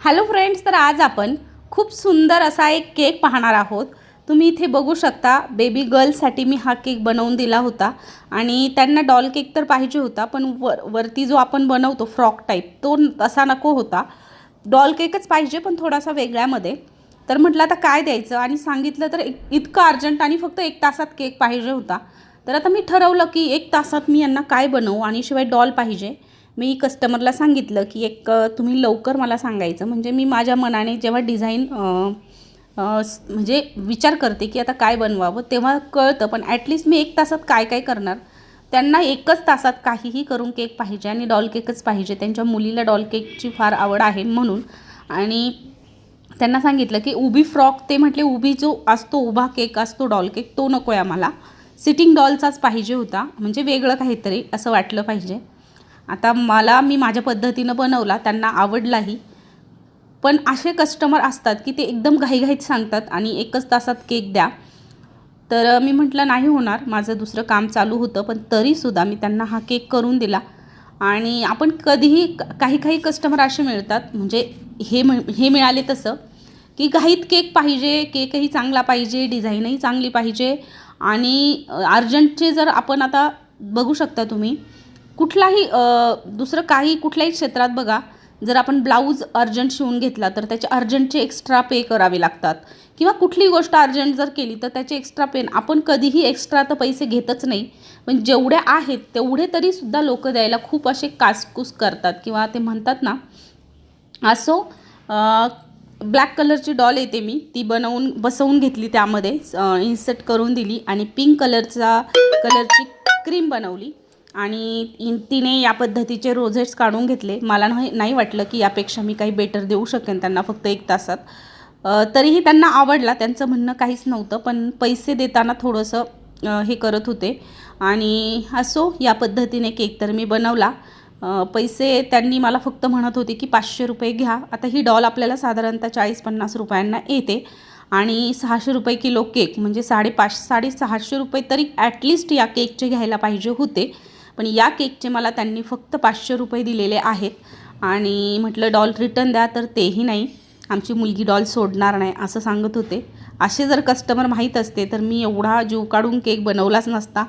Hello friends तर आज आपण खूप सुंदर असा एक केक पाहणार आहोत. तुम्ही इथे बघू शकता बेबी गर्लसाठी मी हा केक बनवून दिला होता. आणि त्यांना डॉल केक तर पाहिजे होता पण वर वरती जो आपण बनवतो फ्रॉक टाईप तो तसा नको होता. डॉल केकच पाहिजे पण थोडासा वेगळ्यामध्ये तर म्हटलं आता काय द्यायचं? आणि सांगितलं तर एक इतकं अर्जंट आणि फक्त एक तासात केक पाहिजे होता. तर आता मी ठरवलं की एक तासात मी यांना काय बनवू आणि शिवाय डॉल पाहिजे. मी कस्टमरला सांगितलं की एक तुम्ही लवकर मला सांगायचं. म्हणजे मी माझ्या मनाने जेव्हा डिझाईन म्हणजे विचार करते की आता काय बनवावं तेव्हा कळतं. पण ॲटलिस्ट मी एक तासात काय काय करणार? त्यांना एकच तासात काहीही करून केक पाहिजे आणि डॉल केकच पाहिजे. त्यांच्या मुलीला डॉल केकची फार आवड आहे म्हणून. आणि त्यांना सांगितलं की उभी फ्रॉक ते म्हटले उभी जो असतो उभा केक असतो डॉल केक तो नको आहे आम्हाला. सिटिंग डॉलचाच पाहिजे होता. म्हणजे वेगळं काहीतरी असं वाटलं पाहिजे. आता मला मी माझ्या पद्धतीनं बनवला त्यांना आवडलाही. पण असे कस्टमर असतात की ते एकदम घाईघाईत सांगतात आणि एकच तासात केक द्या. तर मी म्हटलं नाही होणार. माझं दुसरं काम चालू होतं पण तरीसुद्धा मी त्यांना हा केक करून दिला. आणि आपण कधीही काही काही कस्टमर असे मिळतात म्हणजे हे हे मिळाले तसं की घाईत केक पाहिजे केकही चांगला पाहिजे डिझाईनही चांगली पाहिजे आणि अर्जंटचे जर आपण आता बघू शकता तुम्ही कुठलाही दुसरं काही कुठल्याही क्षेत्रात बघा जर आपण ब्लाऊज अर्जंट शिवून घेतला तर त्याचे अर्जंटचे एक्स्ट्रा पे करावे लागतात. किंवा कुठली गोष्ट अर्जंट जर केली तर त्याचे एक्स्ट्रा पेन आपण कधीही एक्स्ट्रा तर पैसे घेतच नाही. पण जेवढे आहेत तेवढे तरीसुद्धा लोक द्यायला खूप असे कासकूस करतात. किंवा ते म्हणतात ना असो ब्लॅक कलरची डॉल येते मी. ती बनवून बसवून घेतली त्यामध्ये. इन्सर्ट करून दिली आणि पिंक कलरचा कलरची क्रीम बनवली. आणि तिने या पद्धतीचे रोझेट्स काढून घेतले. मला नाही नाही वाटलं की यापेक्षा मी काही बेटर देऊ शकेन त्यांना फक्त एक तासात. तरीही त्यांना आवडला. त्यांचं म्हणणं काहीच नव्हतं पण पैसे देताना थोडंसं हे करत होते. आणि असो या पद्धतीने केक तर मी बनवला. पैसे त्यांनी मला फक्त म्हणत होते की पाचशे रुपये घ्या. आता ही डॉल आपल्याला साधारणतः चाळीस पन्नास रुपयांना येते. आणि सहाशे रुपये किलो केक म्हणजे साडेपाच साडेसहाशे रुपये तरी ॲटलिस्ट या केकचे घ्यायला पाहिजे होते. पण या केकचे मला त्यांनी फक्त पाचशे रुपये दिलेले आहेत. आणि म्हटलं डॉल रिटर्न द्या. तर तेही नाही. आमची मुलगी डॉल सोडणार नाही असं सांगत होते. असे जर कस्टमर माहीत असते तर मी एवढा जीव काढून केक बनवलाच नसता.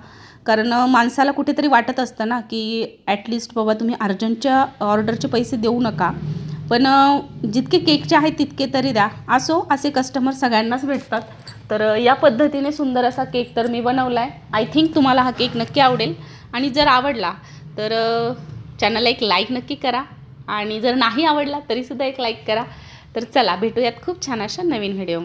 कारण माणसाला कुठेतरी वाटत असतं ना की ॲटलिस्ट बाबा तुम्ही अर्जंटच्या ऑर्डरचे पैसे देऊ नका. पण जितके केकचे आहेत तितके तरी द्या. असो असे कस्टमर सगळ्यांनाच भेटतात. तर या पद्धतीने सुंदर असा केक तर मी बनवला आहे आय थिंक तुम्हाला हा केक नक्की आवडेल. आणि जर आवडला तर चॅनलला एक लाईक नक्की करा. आणि जर नाही आवडला तरीसुद्धा एक लाईक करा. तर चला भेटूयात खूप छान अशा नवीन व्हिडिओमध्ये